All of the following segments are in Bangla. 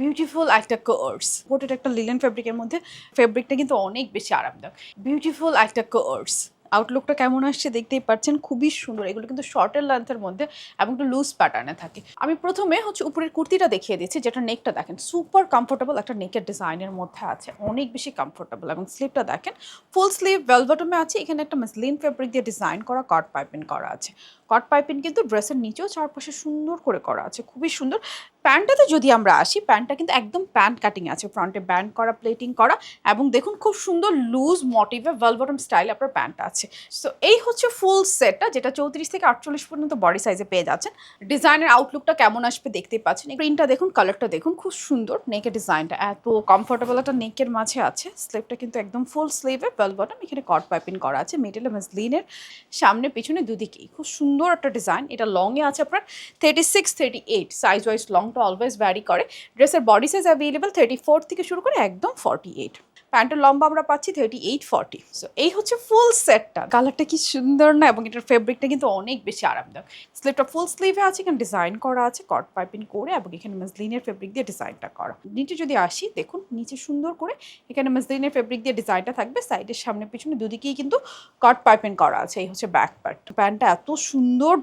বিউটিফুল একটা কোর্স ওটা একটা লিলেন ফেব্রিকের মধ্যে ফেব্রিকটা কিন্তু অনেক বেশি আরামদায়ক। বিউটিফুল একটা কোর্স আউটলুকটা কেমন আসছে দেখতেই পাচ্ছেন, খুবই সুন্দর। এগুলো কিন্তু শর্টের লেন্থের মধ্যে এবং একটু লুজ প্যাটার্নে থাকে। আমি প্রথমে হচ্ছে উপরের কুর্তিটা দেখিয়ে দিচ্ছি, যেটা নেকটা দেখেন সুপার কমফোর্টেবল একটা নেকের ডিজাইনের মধ্যে আছে, অনেক বেশি কমফোর্টেবল এবং স্লিভটা দেখেন ফুল স্লিভ ভেলভটমে আছে, এখানে একটা মাসলিন ফেব্রিক দিয়ে ডিজাইন করা কট পাইপিং করা আছে। কট পাইপিং কিন্তু ড্রেসের নিচেও চারপাশে সুন্দর করে করা আছে, খুবই সুন্দর। প্যান্টটাতে যদি আমরা আসি, প্যান্টটা কিন্তু একদম প্যান্ট কাটিং আছে ফ্রন্টে ব্যান্ড করা প্লেটিং করা এবং দেখুন খুব সুন্দর লুজ মোটিভে ভেলভটম স্টাইল আপনার প্যান্ট আছে। সো এই হচ্ছে ফুল সেটটা যেটা চৌত্রিশ থেকে আটচল্লিশ পর্যন্ত বডি সাইজে পেয়ে যাচ্ছেন। ডিজাইনের আউটলুকটা কেমন আসবে দেখতেই পাচ্ছেন। প্রিন্টটা দেখুন কালারটা দেখুন, খুব সুন্দর নেকের ডিজাইনটা এত কমফোর্টেবল একটা নেকের মাঝে আছে। স্লিভটা কিন্তু একদম ফুল স্লিভে ভেলভটম এখানে কট পাইপিং করা আছে। মিডলে মাসলিনের সামনে, পিছনে দুদিকেই। খুব সুন্দর একটা ডিজাইন এটা লংয়ে আছে আপনার thirty six thirty eight size wise লংটা always vary করে। ড্রেসের body size available thirty four থেকে শুরু করে একদম ফর্টি এইট প্যান্টের লম্বা আমরা পাচ্ছি থার্টি এইট ফর্টি সো এই হচ্ছে ফুল সেটটা কালারটা কি সুন্দর না, এবং এটার ফেব্রিকটা কিন্তু অনেক বেশি আরামদায়ক। স্লিভটা ফুল স্লিভে আছে, এখানে ডিজাইন করা আছে কট পাইপিং করে, এবং এখানে মাসলিনের ফেব্রিক দিয়ে ডিজাইনটা করা। নিচে যদি আসি, দেখুন, নিচে সুন্দর করে এখানে মাসলিনের ফেব্রিক দিয়ে ডিজাইনটা থাকবে সাইডের সামনে পিছনে দুদিকেই কিন্তু কট পাইপিং করা আছে, এই হচ্ছে ব্যাক প্যান্ট প্যান্টটা এত সুন্দর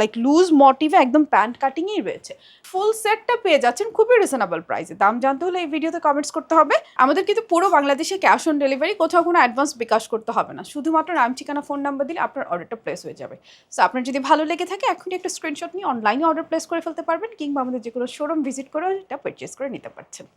লাইক লুজ মোটিভে একদম প্যান্ট কাটিংই রয়েছে। ফুল সেটটা পেয়ে যাচ্ছেন খুবই রিজনেবল প্রাইসে দাম জানতে হলে এই ভিডিওতে কমেন্টস করতে হবে। আমাদের কিন্তু পুরো বাংলাদেশে ক্যাশ অন ডেলিভারি কোথাও কোনো অ্যাডভান্স বিকাশ করতে হবে না। শুধুমাত্র নাম, ঠিকানা, ফোন নাম্বার দিলে আপনার অর্ডারটা প্লেস হয়ে যাবে। সো আপনার যদি ভালো লেগে থাকে, এখনই একটা স্ক্রিনশট নিয়ে অনলাইনে অর্ডার প্লেস করে ফেলতে পারবেন কিংবা আমাদের যে কোনো শোরুম ভিজিট করে এটা পারচেস করে নিতে পারছেন।